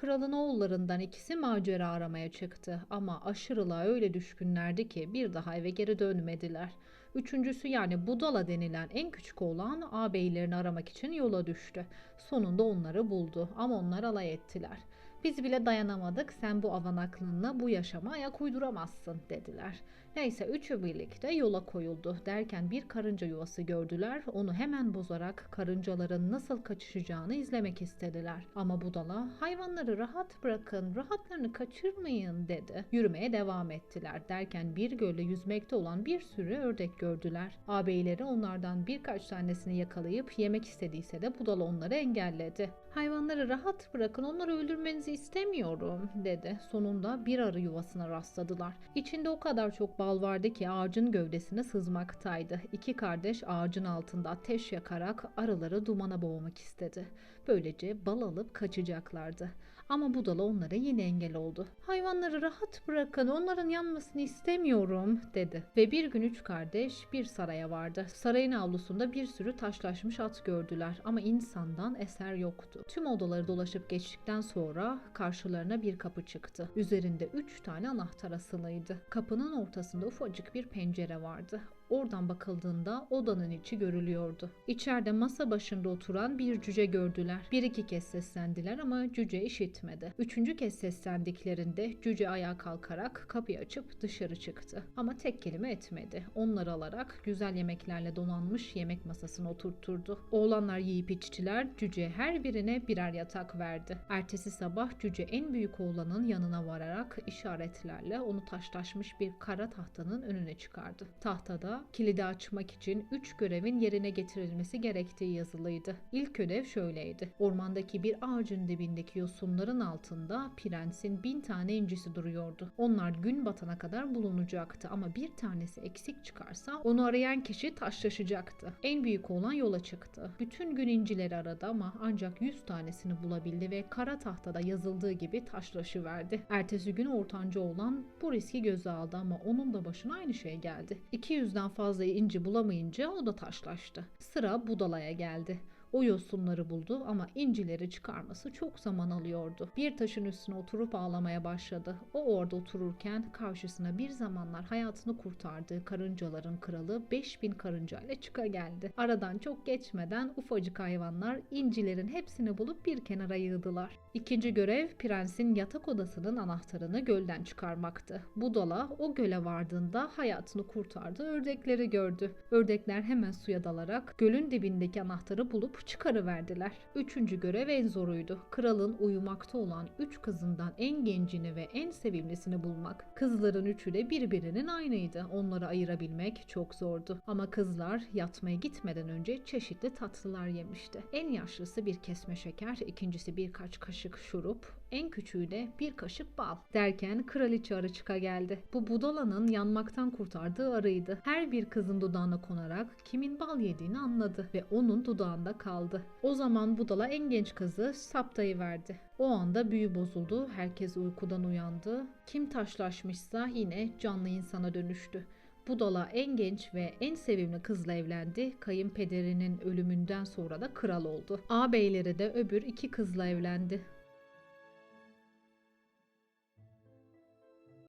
Kralın oğullarından ikisi macera aramaya çıktı ama aşırılığa öyle düşkünlerdi ki bir daha eve geri dönmediler. Üçüncüsü yani Budala denilen en küçük oğlan ağabeylerini aramak için yola düştü. Sonunda onları buldu ama onlar alay ettiler. Biz bile dayanamadık sen bu avan aklınla bu yaşama ayak uyduramazsın dediler. Neyse üçü birlikte yola koyuldu derken bir karınca yuvası gördüler. Onu hemen bozarak karıncaların nasıl kaçışacağını izlemek istediler. Ama budala hayvanları rahat bırakın rahatlarını kaçırmayın dedi. Yürümeye devam ettiler derken bir gölde yüzmekte olan bir sürü ördek gördüler. Ağabeyleri onlardan birkaç tanesini yakalayıp yemek istediyse de budala onları engelledi. Hayvanları rahat bırakın onları öldürmenizi istemiyorum dedi. Sonunda bir arı yuvasına rastladılar. İçinde o kadar çok bal vardı ki ağacın gövdesine sızmaktaydı. İki kardeş ağacın altında ateş yakarak arıları dumana boğmak istedi. Böylece bal alıp kaçacaklardı. Ama budala onlara yine engel oldu. Hayvanları rahat bırakın onların yanmasını istemiyorum dedi. Ve bir gün üç kardeş bir saraya vardı. Sarayın avlusunda bir sürü taşlaşmış at gördüler ama insandan eser yoktu. Tüm odaları dolaşıp geçtikten sonra karşılarına bir kapı çıktı. Üzerinde üç tane anahtar asılıydı. Kapının ortasında ufacık bir pencere vardı. Oradan bakıldığında odanın içi görülüyordu. İçeride masa başında oturan bir cüce gördüler. Bir iki kez seslendiler ama cüce işitmedi. Üçüncü kez seslendiklerinde cüce ayağa kalkarak kapıyı açıp dışarı çıktı. Ama tek kelime etmedi. Onları alarak güzel yemeklerle donanmış yemek masasına oturtturdu. Oğlanlar yiyip içtiler. Cüce her birine birer yatak verdi. Ertesi sabah cüce en büyük oğlanın yanına vararak işaretlerle onu taşlaşmış bir kara tahtanın önüne çıkardı. Tahtada kilidi açmak için üç görevin yerine getirilmesi gerektiği yazılıydı. İlk ödev şöyleydi. Ormandaki bir ağacın dibindeki yosunların altında prensin bin tane incisi duruyordu. Onlar gün batana kadar bulunacaktı ama bir tanesi eksik çıkarsa onu arayan kişi taşlaşacaktı. En büyük olan yola çıktı. Bütün gün incileri aradı ama ancak 100 tanesini bulabildi ve kara tahtada yazıldığı gibi taşlaşıverdi. Ertesi gün ortanca olan bu riski göze aldı ama onun da başına aynı şey geldi. 200'den fazla inci bulamayınca o da taşlaştı. Sıra budalaya geldi. O yosunları buldu ama incileri çıkarması çok zaman alıyordu. Bir taşın üstüne oturup ağlamaya başladı. O orada otururken karşısına bir zamanlar hayatını kurtardığı karıncaların kralı 5000 karıncayla çıka geldi. Aradan çok geçmeden ufacık hayvanlar incilerin hepsini bulup bir kenara yığdılar. İkinci görev prensin yatak odasının anahtarını gölden çıkarmaktı. Budala o göle vardığında hayatını kurtardığı ördekleri gördü. Ördekler hemen suya dalarak gölün dibindeki anahtarı bulup çıkarıverdiler. Üçüncü görev en zoruydu. Kralın uyumakta olan üç kızından en gencini ve en sevimlisini bulmak. Kızların üçü de birbirinin aynıydı. Onları ayırabilmek çok zordu. Ama kızlar yatmaya gitmeden önce çeşitli tatlılar yemişti. En yaşlısı bir kesme şeker, ikincisi birkaç kaşık şurup, en küçüğü de bir kaşık bal. Derken kraliçe arı çıka geldi. Bu budalanın yanmaktan kurtardığı arıydı. Her bir kızın dudağına konarak kimin bal yediğini anladı ve onun dudağında kaldı. O zaman budala en genç kızı saptayı verdi. O anda büyü bozuldu. Herkes uykudan uyandı. Kim taşlaşmışsa yine canlı insana dönüştü. Budala en genç ve en sevimli kızla evlendi. Kayınpederinin ölümünden sonra da kral oldu. Ağabeyleri de öbür iki kızla evlendi.